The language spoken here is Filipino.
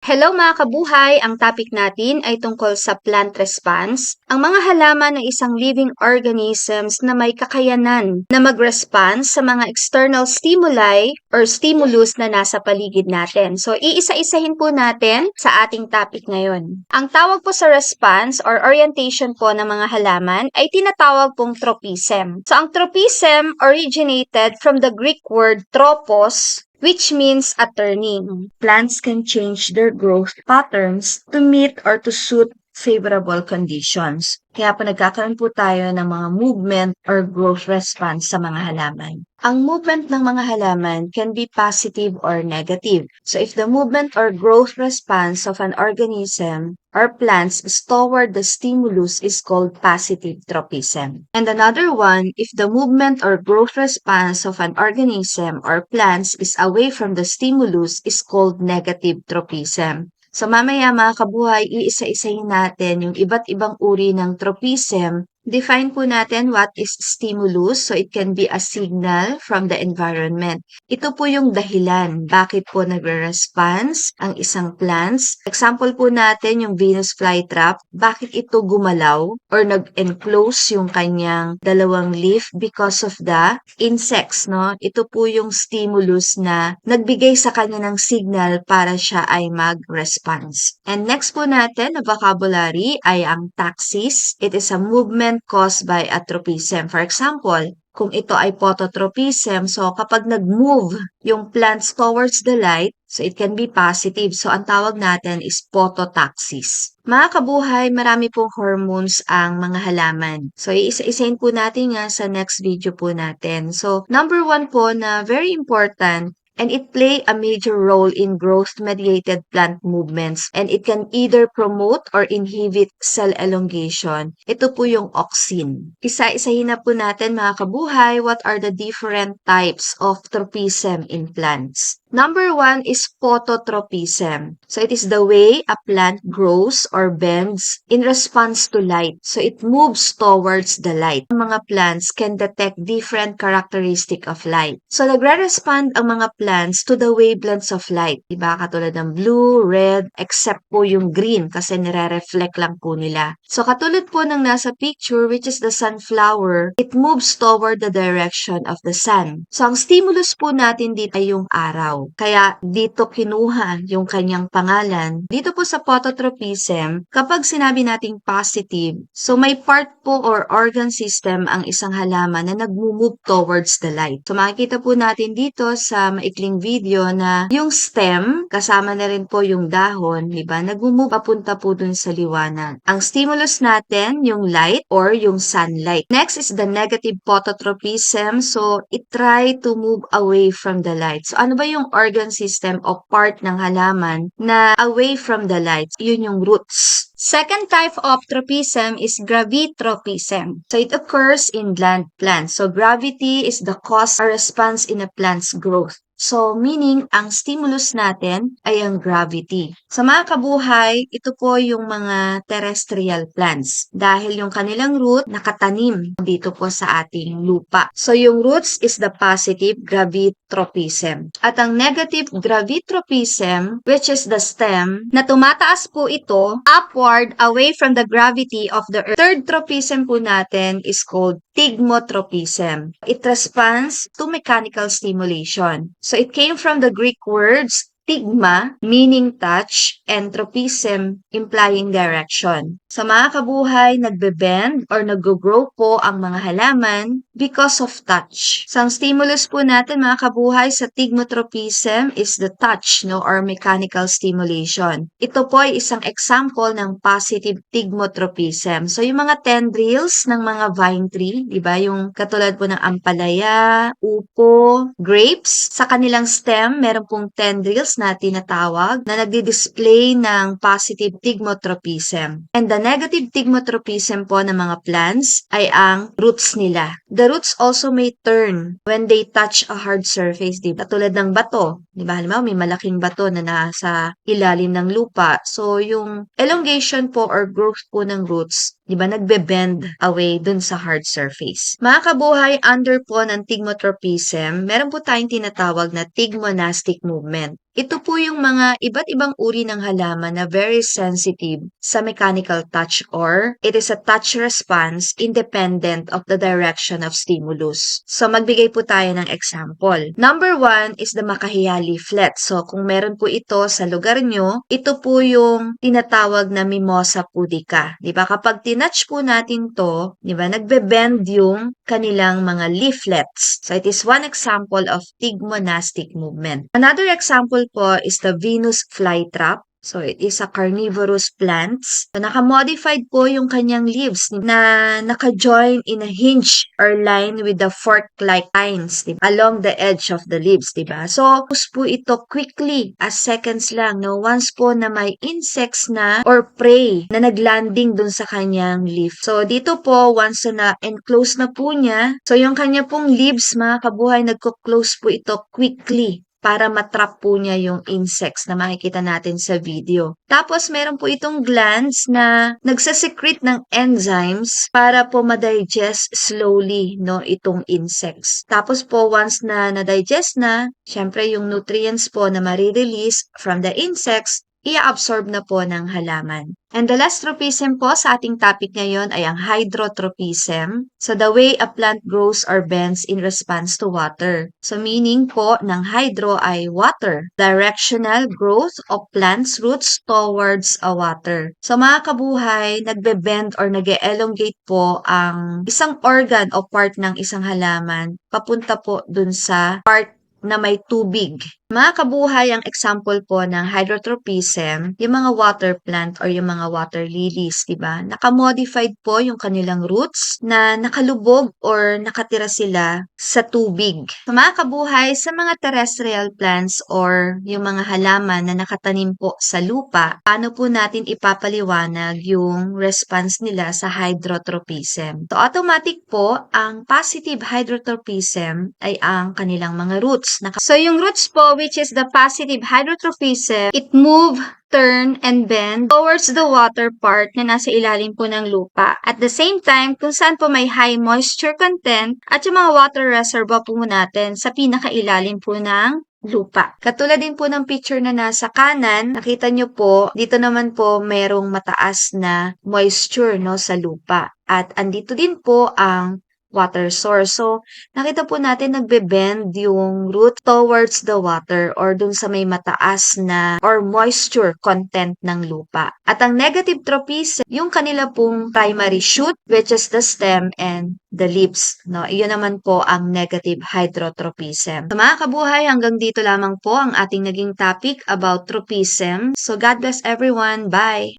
Hello mga kabuhay! Ang topic natin ay tungkol sa plant response, ang mga halaman ng isang living organisms na may kakayanan na mag-response sa mga external stimuli or stimulus na nasa paligid natin. So, iisa-isahin po natin sa ating topic ngayon. Ang tawag po sa response or orientation po ng mga halaman ay tinatawag pong tropism. So, ang tropism originated from the Greek word tropos which means a turning. Plants can change their growth patterns to meet or to suit favorable conditions. Kaya po nagkakaroon po tayo ng mga movement or growth response sa mga halaman. Ang movement ng mga halaman can be positive or negative. So if the movement or growth response of an organism or plants is toward the stimulus is called positive tropism. And another one, if the movement or growth response of an organism or plants is away from the stimulus is called negative tropism. So mamaya mga kabuhay, iisa-isahin natin yung iba't ibang uri ng tropism. Define po natin what is stimulus. So it can be a signal from the environment. Ito po yung dahilan bakit po nagre-response ang isang plants. Example po natin yung Venus flytrap. Bakit ito gumalaw or nag-enclose yung kanyang dalawang leaf because of the insects, no? Ito po yung stimulus na nagbigay sa kanya ng signal para siya ay mag-response. And next po natin na vocabulary ay ang taxis. It is a movement caused by atropism. For example, kung ito ay phototropism, so kapag nag-move yung plants towards the light, so it can be positive. So ang tawag natin is phototaxis. Mga kabuhay, marami pong hormones ang mga halaman. So iisa-isahin po natin nga sa next video po natin. So number one po na very important and it play a major role in growth-mediated plant movements and it can either promote or inhibit cell elongation. Ito po yung auxin. Isa-isahin na po natin mga kabuhay, what are the different types of tropism in plants? Number one is phototropism. So it is the way a plant grows or bends in response to light. So it moves towards the light. Mga plants can detect different characteristic of light. So nagre-respond ang mga plants to the wavelengths of light. Diba? Katulad ng blue, red, except po yung green kasi nire-reflect lang po nila. So katulad po ng nasa picture which is the sunflower, it moves toward the direction of the sun. So ang stimulus po natin dito ay yung araw. Kaya dito kinuha yung kanyang pangalan. Dito po sa phototropism, kapag sinabi nating positive, so may part po or organ system ang isang halaman na nagmo-move towards the light. So makikita po natin dito sa maikling video na yung stem, kasama na rin po yung dahon, di ba? Nagmo-move papunta po dun sa liwanag. Ang stimulus natin, yung light or yung sunlight. Next is the negative phototropism. So it try to move away from the light. So ano ba yung organ system o part ng halaman na away from the light? Yun yung roots. Second type of tropism is gravitropism. So it occurs in land plants. So gravity is the cause or response in a plant's growth. So, meaning, ang stimulus natin ay ang gravity. Sa mga kabuhay, ito po yung mga terrestrial plants dahil yung kanilang root nakatanim dito po sa ating lupa. So, yung roots is the positive gravitropism. At ang negative gravitropism, which is the stem, na tumataas po ito upward away from the gravity of the earth. Third tropism po natin is called stigmotropism. It responds to mechanical stimulation. So it came from the Greek words stigma, meaning touch, and tropism, implying direction. Sa mga kabuhay, nagbe-bend or nag-grow po ang mga halaman because of touch. So, ang stimulus po natin mga kabuhay sa tigmotropism is the touch no, or mechanical stimulation. Ito po ay isang example ng positive tigmotropism. So, yung mga tendrils ng mga vine tree, di ba? Yung katulad po ng ampalaya, upo, grapes, sa kanilang stem, meron pong tendrils na tinatawag na nagdi-display ng positive tigmotropism. And the negative tigmotropism po ng mga plants ay ang roots nila. The roots also may turn when they touch a hard surface, di ba? Tulad ng bato, di ba? Halimbawa, may malaking bato na nasa ilalim ng lupa. So, yung elongation po or growth po ng roots di ba, nagbe-bend away dun sa hard surface. Mga kabuhay, under po ng tigmotropism, meron po tayong tinatawag na tigmonastic movement. Ito po yung mga iba't ibang uri ng halaman na very sensitive sa mechanical touch or it is a touch response independent of the direction of stimulus. So, magbigay po tayo ng example. Number one is the makahiya leaflet. So, kung meron po ito sa lugar nyo, ito po yung tinatawag na mimosa pudica. Di ba? Kapag tinouch po natin to, di ba, nagbe-bend yung kanilang mga leaflets. So, it is one example of tigmonastic movement. Another example po is the Venus flytrap. So, it is a carnivorous plants. So, naka-modified po yung kanyang leaves na naka-join in a hinge or line with the fork-like tines diba? along the edge of the leaves, diba? So, push po ito quickly as seconds lang, no? Once po na may insects na or prey na naglanding dun sa kanyang leaf. So, dito po, once na enclose na po niya, so yung kanya pong leaves, mga kabuhay, nagko-close po ito quickly para matrap po niya yung insects na makikita natin sa video. Tapos, meron po itong glands na nagsasecrete ng enzymes para po ma-digest slowly no, itong insects. Tapos po, once na na-digest na, syempre yung nutrients po na marirelease from the insects, i-absorb na po ng halaman. And the last tropism po sa ating topic ngayon ay ang hydrotropism. So, the way a plant grows or bends in response to water. So, meaning po ng hydro ay water. Directional growth of plants roots towards a water. So, mga kabuhay, nagbe-bend or nag elongate po ang isang organ o part ng isang halaman papunta po dun sa part na may tubig. Mga kabuhay, ang example po ng hydrotropism, yung mga water plant or yung mga water lilies, di ba? Nakamodified po yung kanilang roots na nakalubog or nakatira sila sa tubig. So, sa mga terrestrial plants or yung mga halaman na nakatanim po sa lupa, paano po natin ipapaliwanag yung response nila sa hydrotropism? So, automatic po, ang positive hydrotropism ay ang kanilang mga roots. So, yung roots po, which is the positive hydrotropism, it move, turn, and bend towards the water part na nasa ilalim po ng lupa. At the same time, kung saan po may high moisture content at yung mga water reservoir po natin sa pinakailalim po ng lupa. Katulad din po ng picture na nasa kanan, nakita nyo po, dito naman po merong mataas na moisture no, sa lupa. At andito din po ang water source. So, nakita po natin nagbe-bend yung root towards the water or dun sa may mataas na or moisture content ng lupa. At ang negative tropism, yung kanila pong primary shoot which is the stem and the leaves. No? Iyon naman po ang negative hydrotropism. So, mga kabuhay, hanggang dito lamang po ang ating naging topic about tropism. So, God bless everyone. Bye!